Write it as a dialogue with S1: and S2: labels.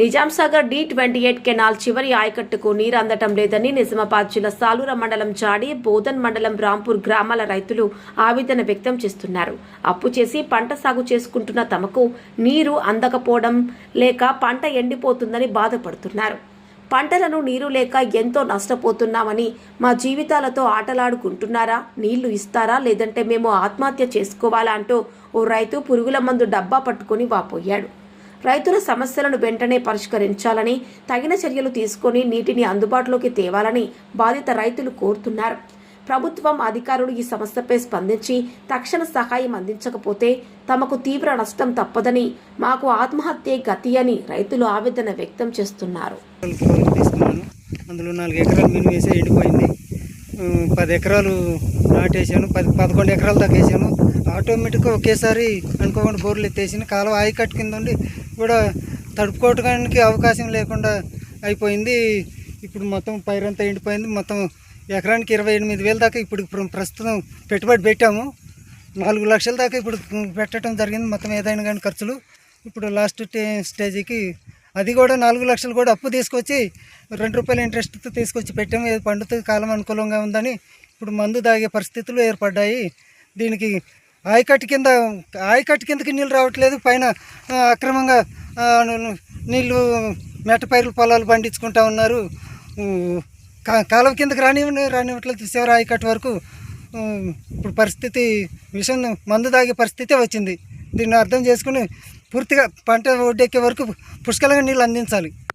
S1: Nizamsagar D twenty eight canal చివరి ఆయకట్టుకు నీరు అందటం లేదని నిజామాబాద్ జిల్లా సాలూర మండలం జాడి బోధన్ మండలం రాంపూర్ గ్రామాల రైతులు ఆవేదన వ్యక్తం చేస్తున్నారు. అప్పు చేసి పంట సాగు చేసుకుంటున్న తమకు నీరు అందకపోవడం లేక పంట ఎండిపోతుందని బాధపడుతున్నారు. పంటలను నీరు లేక ఎంతో నష్టపోతున్నామని మా జీవితాలతో ఆటలాడుకుంటున్నారా? నీళ్ళు ఇస్తారా? లేదంటే మేము ఆత్మహత్య చేసుకోవాలా? అంటూ ఓ రైతు పురుగుల మందు డబ్బా పట్టుకొని వాపోయాడు. రైతుల సమస్యలను వెంటనే పరిష్కరించాలని తగిన చర్యలు తీసుకొని నీటిని అందుబాటులోకి తేవాలని బాధిత రైతులు కోరుతున్నారు. ప్రభుత్వం అధికారులు ఈ సమస్యపై స్పందించి తక్షణ సహాయం అందించకపోతే తమకు తీవ్ర నష్టం తప్పదని మాకు ఆత్మహత్యే గతి అని రైతులు ఆవేదన వ్యక్తం చేస్తున్నారు.
S2: అందులో నాలుగు ఎకరాలు మినిమం వేసే ఎండిపోయింది. పది ఎకరాలు నాటేసాను పది పదకొండు ఎకరాల దాకా వేసాను ఆటోమేటిక్గా ఒకేసారి అనుకోకుండా బోర్లు ఎత్తేసిన కాలువ ఆయకట్టు కింద ఉండి కూడా తడుపుకోవటానికి అవకాశం లేకుండా అయిపోయింది. ఇప్పుడు మొత్తం పైరంతా ఎండిపోయింది. మొత్తం ఎకరానికి ఇరవై ఎనిమిది వేల దాకా ఇప్పుడు ప్రస్తుతం పెట్టుబడి పెట్టాము. నాలుగు లక్షల దాకా ఇప్పుడు పెట్టడం జరిగింది. మొత్తం ఏదైనా కానీ ఖర్చులు. ఇప్పుడు లాస్ట్ టే- స్టేజీకి అది కూడా నాలుగు లక్షలు కూడా అప్పు తీసుకొచ్చి రెండు రూపాయల ఇంట్రెస్ట్తో తీసుకొచ్చి పెట్టాము. ఇది కాలం అనుకూలంగా ఉందని ఇప్పుడు మందు తాగే పరిస్థితులు ఏర్పడ్డాయి. దీనికి ఆయకట్టు కింద ఆయకట్టు కిందకి నీళ్ళు రావట్లేదు. పైన అక్రమంగా నీళ్ళు మెట్టపైరులు పొలాలు పండించుకుంటా ఉన్నారు. కా- కాలువ కిందకి రానివ్వండి రానివ్వట్లేదు. చివరి ఆయకట్టు వరకు. ఇప్పుడు పరిస్థితి మిషన్ మందు తాగే పరిస్థితే వచ్చింది. దీన్ని అర్థం చేసుకుని పూర్తిగా పంట ఒడ్డెక్కే వరకు పుష్కలంగా నీళ్ళు అందించాలి.